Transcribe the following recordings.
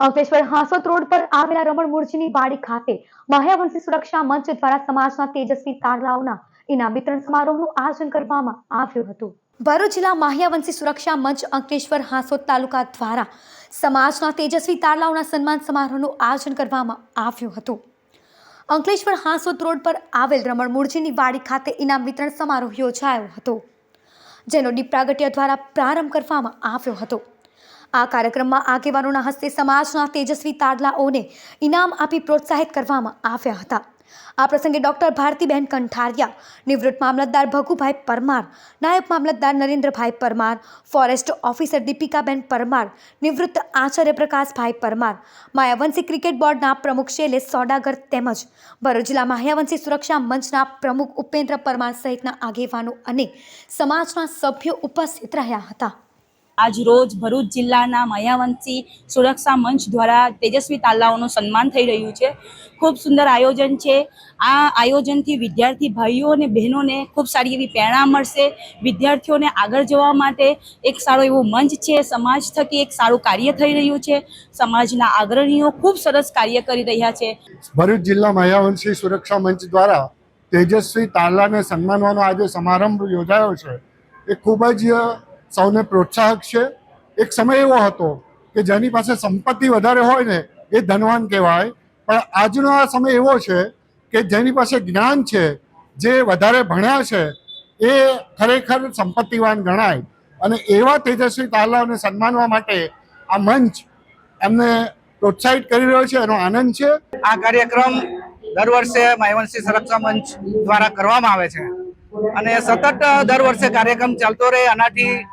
Ankleshwar હાંસોત road પર આવેલા રમણ મૂળજીની વાડી ખાતે મહ્યાવંશી સુરક્ષા મંચ દ્વારા સમાજના તેજસ્વી તારલાઓના ઇનામ વિતરણ સમારોહનું આયોજન કરવામાં આવ્યું હતું. ભરૂચ જિલ્લા માહ્યાવંશી સુરક્ષા મંચ અંકલેશ્વર હાંસોદ તાલુકા દ્વારા સમાજના તેજસ્વી તારલાઓના સન્માન સમારોહનું આયોજન કરવામાં આવ્યું હતું. અંકલેશ્વર હાંસોદ રોડ પર આવેલ રમણ મૂળજીની વાડી ખાતે ઇનામ વિતરણ સમારોહ યોજાયો હતો, જેનો દીપ પ્રાગટ્ય દ્વારા પ્રારંભ કરવામાં આવ્યો હતો. આ કાર્યક્રમમાં આગેવાનોના હસ્તે સમાજના તેજસ્વી તાડલાઓને ઇનામ આપી પ્રોત્સાહિત કરવામાં આવ્યા હતા. આ પ્રસંગે ડોક્ટર ભારતીબેન કંઠારિયા, નિવૃત્ત મામલતદાર ભગુભાઈ પરમાર, નાયબ મામલતદાર નરેન્દ્રભાઈ પરમાર, ફોરેસ્ટ ઓફિસર દીપિકાબેન પરમાર, નિવૃત્ત આચાર્ય પ્રકાશભાઈ પરમાર, માયાવંશી ક્રિકેટ બોર્ડના પ્રમુખ શૈલેષ સોડાગર તેમજ ભરૂચ જિલ્લા માહ્યાવંશી સુરક્ષા મંચના પ્રમુખ ઉપેન્દ્ર પરમાર સહિતના આગેવાનો અને સમાજના સભ્યો ઉપસ્થિત રહ્યા હતા. આજ રોજ ભરૂચ જિલ્લાના માયાવંશી સુરક્ષા મંચ દ્વારા તેજસ્વી તાલાઓનું સન્માન થઈ રહ્યું છે. ખૂબ સુંદર આયોજન છે. આ આયોજનથી વિદ્યાર્થી ભાઈઓ અને બહેનોને ખૂબ સારી એવી પ્રેરણા મળશે. વિદ્યાર્થીઓને આગળ જવા માટે એક સારો એવો મંચ છે. સમાજ થકી એક સારું કાર્ય થઈ રહ્યું છે. સમાજના અગ્રણીઓ ખૂબ સરસ કાર્ય કરી રહ્યા છે. ભરૂચ જિલ્લા માયાવંશી સુરક્ષા મંચ દ્વારા તેજસ્વી તાલાને સન્માનવાનો આજે સમારંભ યોજાયો છે. એ ખૂબ જ સૌને પ્રોત્સાહક છે. એક સમય એવો હતો કે જેની પાસે સંપત્તિ વધારે હોય ને એ ધનવાન કહેવાય. પણ આજનો આ સમય એવો છે કે જેની પાસે જ્ઞાન છે, જે વધારે ભણ્યા છે, એ ખરેખર સંપત્તિવાન ગણાય. અને એવા તેજસ્વી તારલાઓને સન્માનવા માટે આ મંચ એમને પ્રોત્સાહિત કરી રહ્યો છે, એનો આનંદ છે. આ કાર્યક્રમ દર વર્ષે માયવંશી સુરક્ષા મંચ દ્વારા કરવામાં આવે છે. અને સતત દર વર્ષે કાર્યક્રમ ચાલતો રહે, આનાથી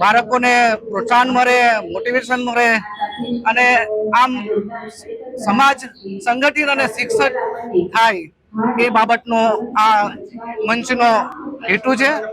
બાળકોને પ્રોત્સાહન મળે મોટિવેશન મળે અને આમ સમાજ સંગઠિત અને શિક્ષક થાય એ બાબતનો આ મંચનો હેતુ છે.